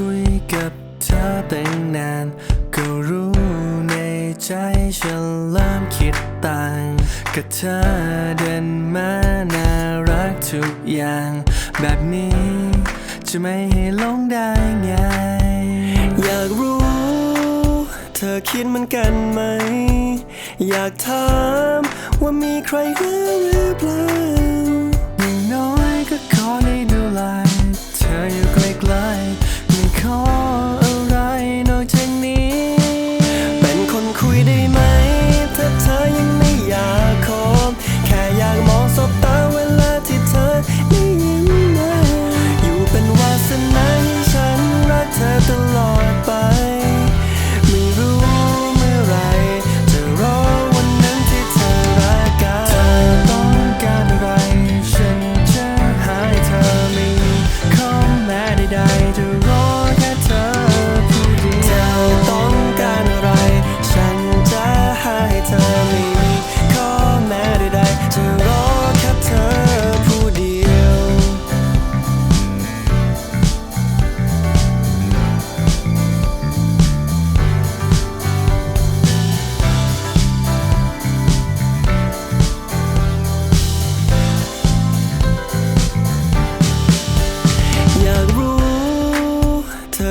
คุยกับเธอตั้งนาน ก็รู้ในใจฉันเริ่มคิดต่างกับเธอเดินมาน่ารักทุกอย่าง แบบนี้จะไม่ให้หลงได้ไง อยากรู้ เธอคิดเหมือนกันไหม อยากถามว่ามีใครหรือเปล่าอย่างน้อยก็ขอได้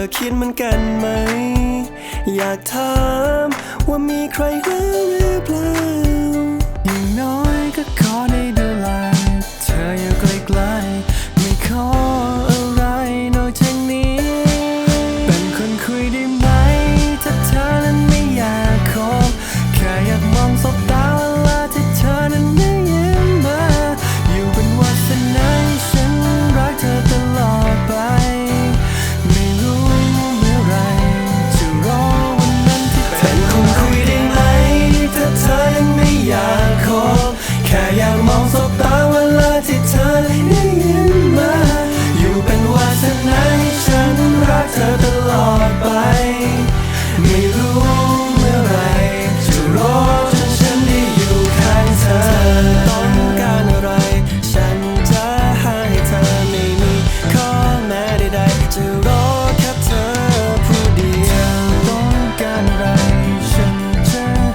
อคิดเหมือนกันไหม อยากถามว่ามีใครหรือเปล่า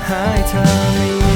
ให้เธอ